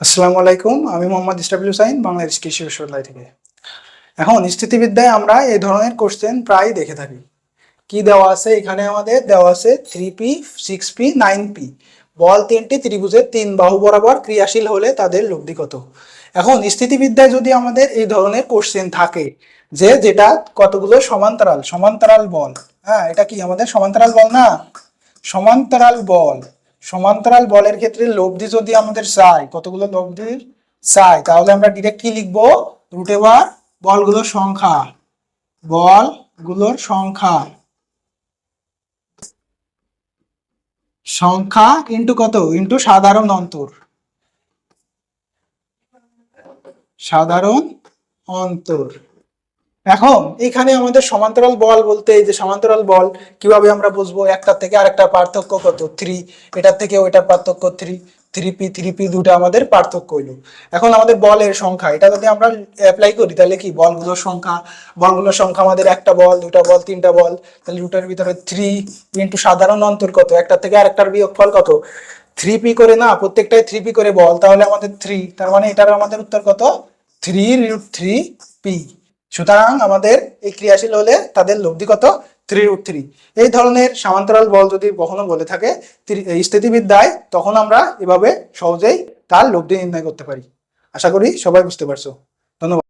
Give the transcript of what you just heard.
আসসালামু আলাইকুম, আমি মোহাম্মদ ইস্টাবলিউ সাইন, বাংলাদেশ কৃষি বিশ্ববিদ্যালয় থেকে। এখন স্থিতিবিদ্যায় আমরা এই ধরনের কোশ্চেন প্রায় দেখে থাকি। কি দেওয়া আছে এখানে আমাদের? দেওয়া আছে three P six P nine P বল তিনটি ত্রিভুজের তিন বাহু বরাবর ক্রিয়াশীল হলে তাদের লব্ধি কত? এখন স্থিতিবিদ্যায় যদি আমাদের এই ধরনের কোশ্চেন থাকে, যে যেটা কতগুলো সমান্তরাল সমান্তরাল বল। হ্যাঁ এটা কি আমাদের সমান্তরাল বল না? সমান্তরাল বল। সমান্তরাল বলের ক্ষেত্রে লব্ধি যদি আমাদের চাই, কতগুলো লব্ধি চাই? তাহলে আমরা ডিরেক্ট কি লিখব? রুট এবার বলগুলোর সংখ্যা। বলগুলোর সংখ্যা। সংখ্যা ইন্টু কত? ইন্টু সাধারণ অন্তর। সাধারণ অন্তর। এখন এখানে আমাদের সমান্তরাল বল বলতে এই যে সমান্তরাল বল, কীভাবে আমরা বুঝব? একটার থেকে আরেকটা পার্থক্য কত? থ্রি এটার থেকে ওইটার পার্থক্য three three P three P দুটো আমাদের পার্থক্য হইল। এখন আমাদের বলের সংখ্যা, এটা যদি আমরা অ্যাপ্লাই করি, তাহলে কি? বলগুলোর সংখ্যা বলগুলোর সংখ্যা আমাদের একটা বল, দুটা বল, তিনটা বল, তাহলে দুটার ভিতরে থ্রি ইন্টু সাধারণ অন্তর কত? একটা থেকে আরেকটার বিয়োগফল কত? থ্রি পি করে না, প্রত্যেকটাই থ্রি পি করে বল, তাহলে আমাদের থ্রি তার মানে এটার আমাদের উত্তর কত? থ্রি রুট থ্রি পি সুতরাং আমাদের এই ক্রিয়াশীল হলে তাদের লব্ধি কত? থ্রি রুট থ্রি এই ধরনের সামান্তরাল বল যদি কখনো বলে থাকে স্থিতিবিদ্যায়, তখন আমরা এভাবে সহজেই তার লব্ধি নির্ণয় করতে পারি। আশা করি সবাই বুঝতে পারছ। ধন্যবাদ।